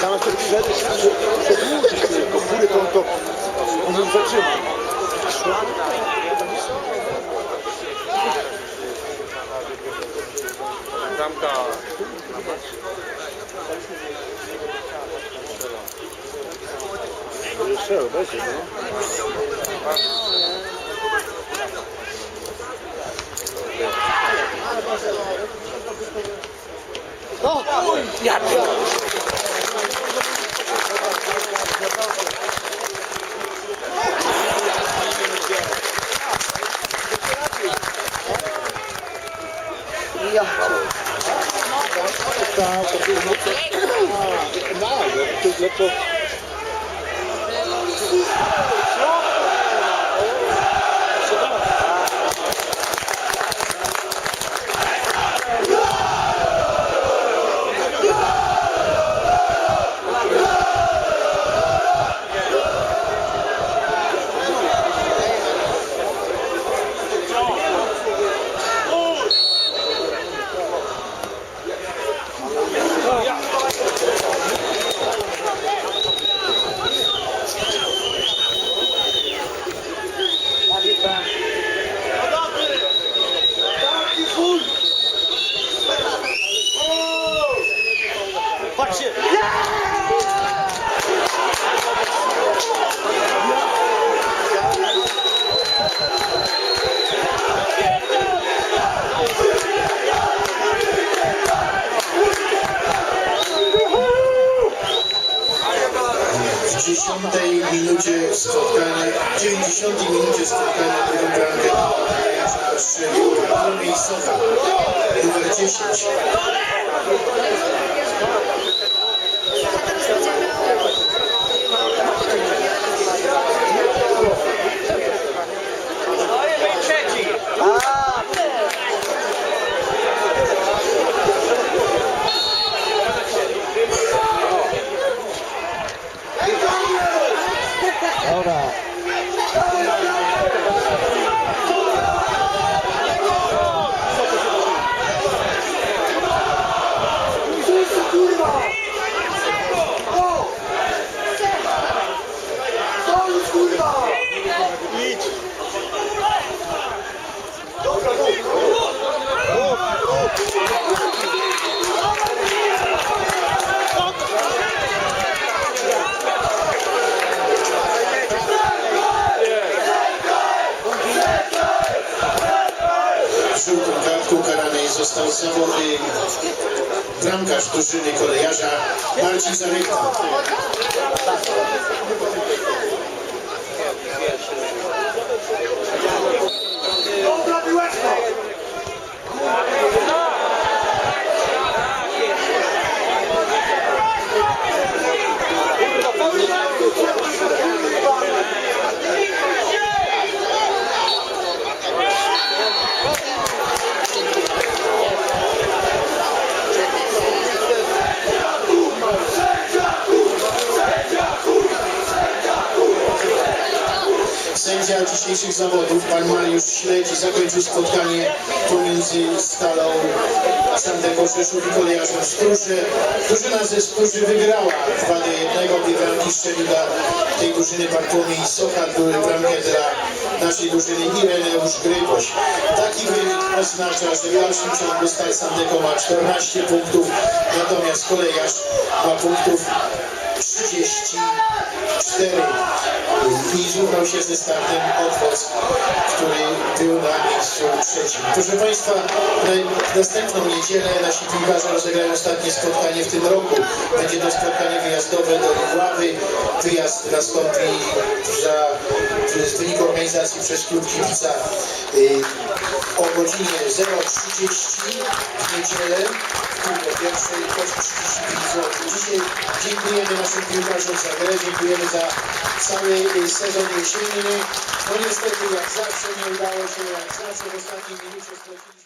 Zamiast to przedłużyć, tylko góry, to, to on ją zatrzyma. 这不行。走，呀！呀！打，我这，啊，那我这这这。90 minucie spotkania, 90 minucie spotkania drugą bramkę strzelił miejscowa numer 10. Karany został zawody bramkarz drużyny kolejarza Marcin Zaryka. Sędzia dzisiejszych zawodów, pan Mariusz Śledzi, zakończył spotkanie pomiędzy Stalą Sandego Rzeszów i kolejarzem Stróży. Drużyna ze Stróży wygrała 2 do 1. Dwie bramki strzelił dla tej drużyny Bartłomiej Socha, były bramkę dla naszej drużyny Ireneusz Gryboś. Taki wynik oznacza, że w dalszym ciągu Stal Sandeko ma 14 punktów, natomiast kolejarz ma punktów 34 i zrównał się ze startem Otwoc, który był na miejscu trzecim. Proszę Państwa, na następną niedzielę nasi piłkarze rozegrają ostatnie spotkanie w tym roku. Będzie to spotkanie wyjazdowe do Ławy. Wyjazd nastąpi za, w wyniku organizacji przez klub kibica y, o godzinie 0.30 w niedzielę do pierwszej koszt 35 zł. Dzisiaj dziękujemy naszym piłkarzom za grę, dziękujemy za cały y, sezon jesienny. No niestety jak zawsze nie udało się, jak zawsze w ostatniej minucie.